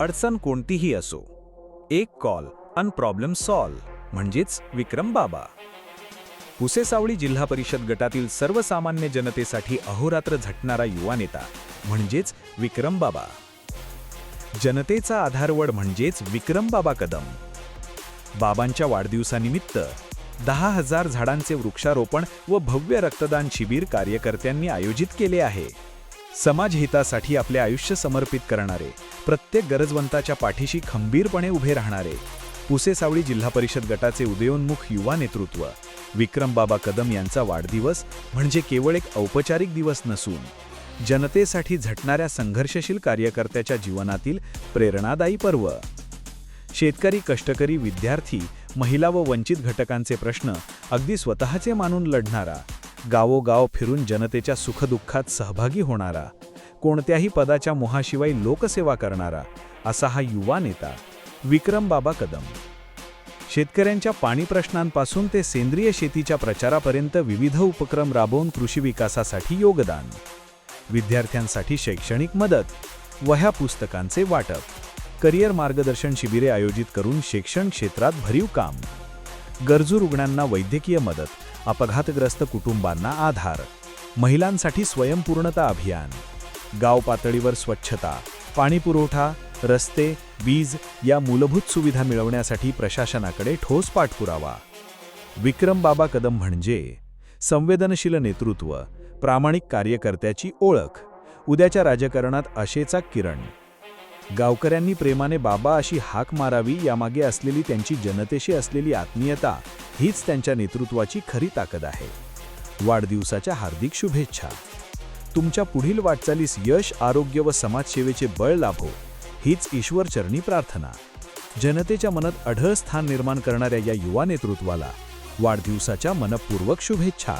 अडचण कोणतीही असो एक कॉल अन प्रॉब्लेम सॉल्व म्हणजेच विक्रम बाबा. पुसेसावळी जिल्हा परिषद गटातील सर्वसामान्य जनतेसाठी अहोरात्र झटणारा युवा नेता म्हणजेच विक्रम बाबा. जनतेचा आधारवड म्हणजेच विक्रम बाबा कदम. बाबांच्या वाढदिवसानिमित्त दहा हजार झाडांचे वृक्षारोपण व भव्य रक्तदान शिबिर कार्यकर्त्यांनी आयोजित केले आहे. समाजहितासाठी आपले आयुष्य समर्पित करणारे प्रत्येक गरजवंताच्या पाठीशी खंबीरपणे उभे राहणारे पुसेसावळी जिल्हा परिषद गटाचे उदयोन्मुख युवा नेतृत्व विक्रमबाबा कदम यांचा वाढदिवस म्हणजे केवळ एक औपचारिक दिवस नसून जनतेसाठी झटणाऱ्या संघर्षशील कार्यकर्त्याच्या जीवनातील प्रेरणादायी पर्व. शेतकरी कष्टकरी विद्यार्थी महिला व वंचित घटकांचे प्रश्न अगदी स्वतःचे मानून लढणारा गावोगाव फिरून जनतेच्या सुखदुःखात सहभागी होणारा कोणत्याही पदाच्या मोहाशिवाय लोकसेवा करणारा असा हा युवा नेता विक्रम बाबा कदम. शेतकऱ्यांच्या पाणी प्रश्नांपासून ते सेंद्रिय शेतीच्या प्रचारापर्यंत विविध उपक्रम राबवून कृषी विकासासाठी योगदान. विद्यार्थ्यांसाठी शैक्षणिक मदत वह्या पुस्तकांचे वाटप. करिअर मार्गदर्शन शिबिरे आयोजित करून शिक्षण क्षेत्रात भरीव काम. गरजू रुग्णांना वैद्यकीय मदत अपघातग्रस्त कुटुंबांना आधार. महिलांसाठी स्वयंपूर्णता अभियान. गाव पातळीवर स्वच्छता पाणीपुरवठा रस्ते वीज या मूलभूत सुविधा मिळवण्यासाठी प्रशासनाकडे ठोस पाठपुरावा. विक्रम बाबा कदम म्हणजे संवेदनशील नेतृत्व प्रामाणिक कार्यकर्त्याची ओळख. उद्याच्या राजकारणात आशेचा किरण. गावकऱ्यांनी प्रेमाने बाबा अशी हाक मारावी यामागे असलेली त्यांची जनतेशी असलेली आत्मीयता हीच त्यांच्या नेतृत्वाची खरी ताकद आहे. वाढदिवसाच्या हार्दिक शुभेच्छा. तुमच्या पुढील वाटचालीस यश आरोग्य व समाजसेवेचे बळ लाभो हीच ईश्वरचरणी प्रार्थना. जनतेच्या मनात अढळ स्थान निर्माण करणाऱ्या या युवा नेतृत्वाला वाढदिवसाच्या मनपूर्वक शुभेच्छा.